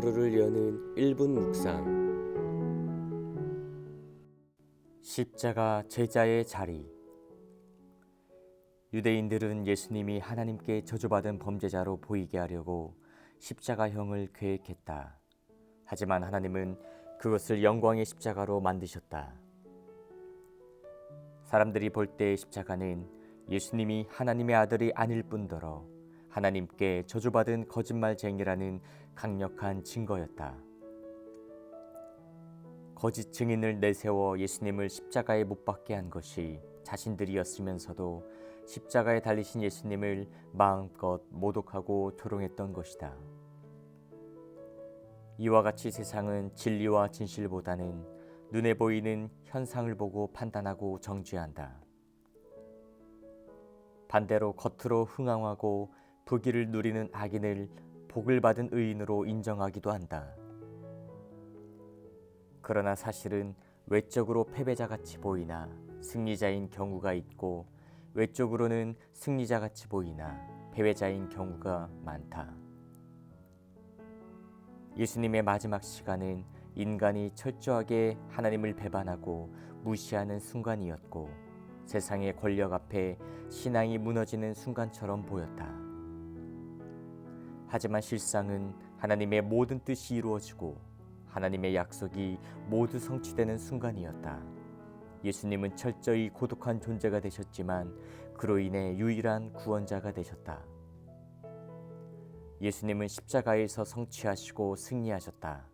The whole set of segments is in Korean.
하루를 여는 1분 묵상 십자가 제자의 자리 유대인들은 예수님이 하나님께 저주받은 범죄자로 보이게 하려고 십자가형을 계획했다. 하지만 하나님은 그것을 영광의 십자가로 만드셨다. 사람들이 볼 때 십자가는 예수님이 하나님의 아들이 아닐 뿐더러 하나님께 저주받은 거짓말쟁이라는 강력한 증거였다. 거짓 증인을 내세워 예수님을 십자가에 못 박게 한 것이 자신들이었으면서도 십자가에 달리신 예수님을 마음껏 모독하고 조롱했던 것이다. 이와 같이 세상은 진리와 진실보다는 눈에 보이는 현상을 보고 판단하고 정죄한다. 반대로 겉으로 흥황하고 부귀를 누리는 악인을 복을 받은 의인으로 인정하기도 한다. 그러나 사실은 외적으로 패배자 같이 보이나 승리자인 경우가 있고 외적으로는 승리자 같이 보이나 패배자인 경우가 많다. 예수님의 마지막 시간은 인간이 철저하게 하나님을 배반하고 무시하는 순간이었고 세상의 권력 앞에 신앙이 무너지는 순간처럼 보였다. 하지만 실상은 하나님의 모든 뜻이 이루어지고 하나님의 약속이 모두 성취되는 순간이었다. 예수님은 철저히 고독한 존재가 되셨지만 그로 인해 유일한 구원자가 되셨다. 예수님은 십자가에서 성취하시고 승리하셨다.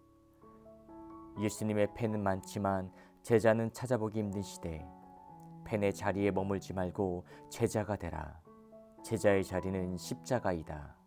예수님의 팬은 많지만 제자는 찾아보기 힘든 시대. 팬의 자리에 머물지 말고 제자가 되라. 제자의 자리는 십자가이다.